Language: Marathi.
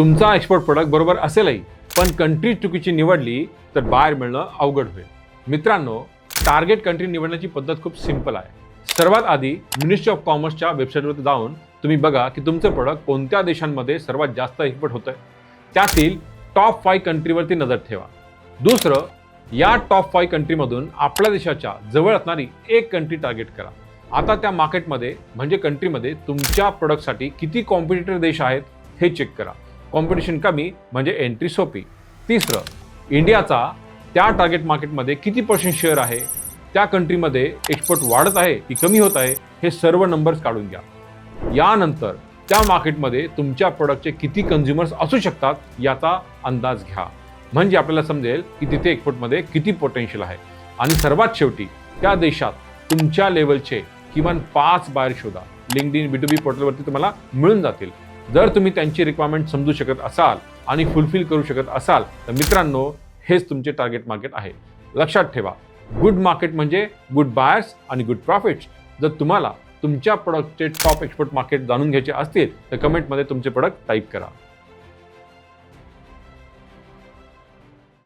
तुमचा एक्सपोर्ट प्रोडक्ट बरोबर असेलही पण कंट्री चुकीची निवडली तर बाहेर मिळणं अवघड होईल. मित्रांनो टार्गेट कंट्री निवडण्याची पद्धत खूप सिंपल आहे. सर्वात आधी मिनिस्ट्री ऑफ कॉमर्सच्या वेबसाईटवर जाऊन तुम्ही बघा की तुमचं प्रोडक्ट कोणत्या देशांमध्ये सर्वात जास्त एक्सपोर्ट होतं त्यातील टॉप फाईव्ह कंट्रीवरती नजर ठेवा. दुसरं या टॉप फाईव्ह कंट्रीमधून आपल्या देशाच्या जवळ असणारी एक कंट्री टार्गेट करा. आता त्या मार्केटमध्ये म्हणजे कंट्रीमध्ये तुमच्या प्रोडक्टसाठी किती कॉम्पिटिटर देश आहेत हे चेक करा. कॉम्पिटिशन कमी म्हणजे एंट्री सोपी. तिसरं इंडियाचा त्या टार्गेट मार्केटमध्ये किती पर्सेंट शेअर आहे? त्या कंट्रीमध्ये एक्सपोर्ट वाढत आहे की कमी होत आहे? हे सर्व नंबर्स काढून घ्या. यानंतर त्या मार्केटमध्ये तुमच्या प्रोडक्टचे किती कन्झ्युमर्स असू शकतात याचा अंदाज घ्या. म्हणजे आपल्याला समजेल की तिथे एक्सपोर्टमध्ये किती पोटेन्शियल आहे. आणि सर्वात शेवटी त्या देशात तुमच्या लेवलचे किमान पाच बाहेर शोधा. LinkedIn B to B पोर्टलवरती तुम्हाला मिळून जातील. जर तुम्ही त्यांची रिक्वायरमेंट समजू शकत असाल आणि फुलफिल करू शकत असाल तर मित्रांनो हेच तुमचे टार्गेट मार्केट आहे. लक्षात ठेवा गुड मार्केट म्हणजे गुड बायर्स आणि गुड प्रॉफिट्स जर तुम्हाला तुमच्या प्रोडक्टचे टॉप एक्सपोर्ट मार्केट जाणून घ्यायचे असतील तर कमेंटमध्ये तुमचे प्रोडक्ट टाईप करा.